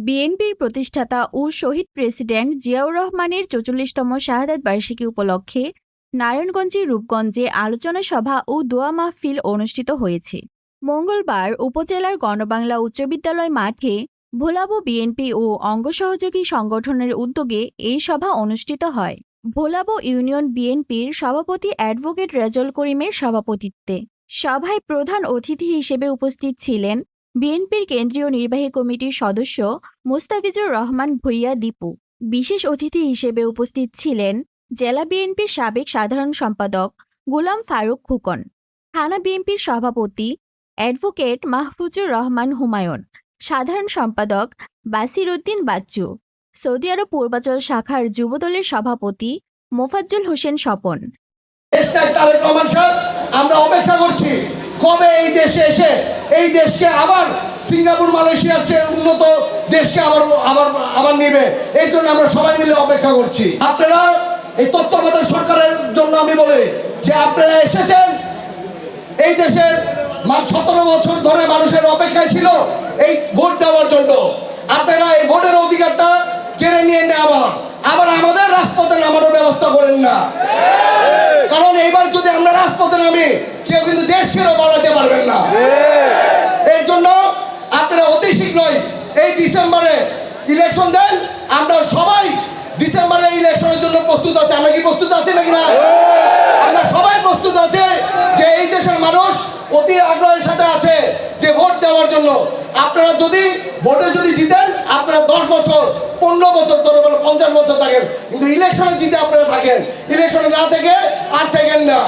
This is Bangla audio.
বিএনপির প্রতিষ্ঠাতা ও শহীদ প্রেসিডেন্ট জিয়াউর রহমানের চৌচল্লিশতম শাহাদাত বার্ষিকী উপলক্ষে নারায়ণগঞ্জের রূপগঞ্জে আলোচনা সভা ও দোয়া মাহফিল অনুষ্ঠিত হয়েছে। মঙ্গলবার উপজেলার গণবাংলা উচ্চ বিদ্যালয় মাঠে ভোলাবো বিএনপি ও অঙ্গ সহযোগী সংগঠনের উদ্যোগে এই সভা অনুষ্ঠিত হয়। ভোলাবো ইউনিয়ন বিএনপির সভাপতি অ্যাডভোকেট রেজল করিমের সভাপতিত্বে সভায় প্রধান অতিথি হিসেবে উপস্থিত ছিলেন বিএনপির কেন্দ্রীয় নির্বাহী কমিটির সদস্য মুস্তাফিজুর রহমান ভুইয়া দীপু। বিশেষ অতিথি হিসেবে উপস্থিত ছিলেন জেলা বিএনপির সাবেক সাধারণ সম্পাদক গোলাম ফারুক খুকন, থানা বিএনপির সভাপতি অ্যাডভোকেট মাহফুজুর রহমান হুমায়ুন, সাধারণ সম্পাদক বাসির উদ্দিন বাচ্চু, সৌদি আরব পূর্বাচল শাখার যুবদলের সভাপতি মোফাজ্জল হোসেন স্বপন। আমরা অপেক্ষা করছি। কবে এই দেশে এসে, এই দেশকে আবার সিঙ্গাপুর, মালয়েশিয়ার চেয়ে উন্নত দেশকে আবার আবার আবার নেবে? এই জন্য আমরা সবাই মিলে অপেক্ষা করছি। আপনারা এই তত্ত্বাবধায়ক সরকারের জন্য আমি বলি যে আপনারা এসেছেন, এই দেশের সতেরো বছর ধরে মানুষের অপেক্ষায় ছিল এই ভোট দেওয়ার জন্য। আপনারা এই ভোটের অধিকারটা কেড়ে নিয়ে নেওয়া আবার আমাদের রাজপথে নামানোর ব্যবস্থা করেন না। এইবার যদি আমরা রাজপথে নামি কেউ কিন্তু দেশ ছেড়ে পালাতে পারবেন না। এর জন্য আপনারা অতি শীঘ্রই এই ডিসেম্বরে ইলেকশন দেন। আমরা সবাই ডিসেম্বরে ইলেকশনের জন্য প্রস্তুত আছে। আমরা কি প্রস্তুত আছি নাকি না আমরা সবাই প্রস্তুত আছে যে এই দেশের মানুষ অতি আগ্রহের সাথে আছে যে ভোট দেওয়ার জন্য। আপনারা যদি ভোটে যদি জিতেন, আপনারা দশ বছর, পনেরো বছর ধরে বলে পঞ্চাশ বছর থাকেন। কিন্তু ইলেকশনে জিতে আপনারা থাকেন। ইলেকশনে না থেকে আর থাকেন না।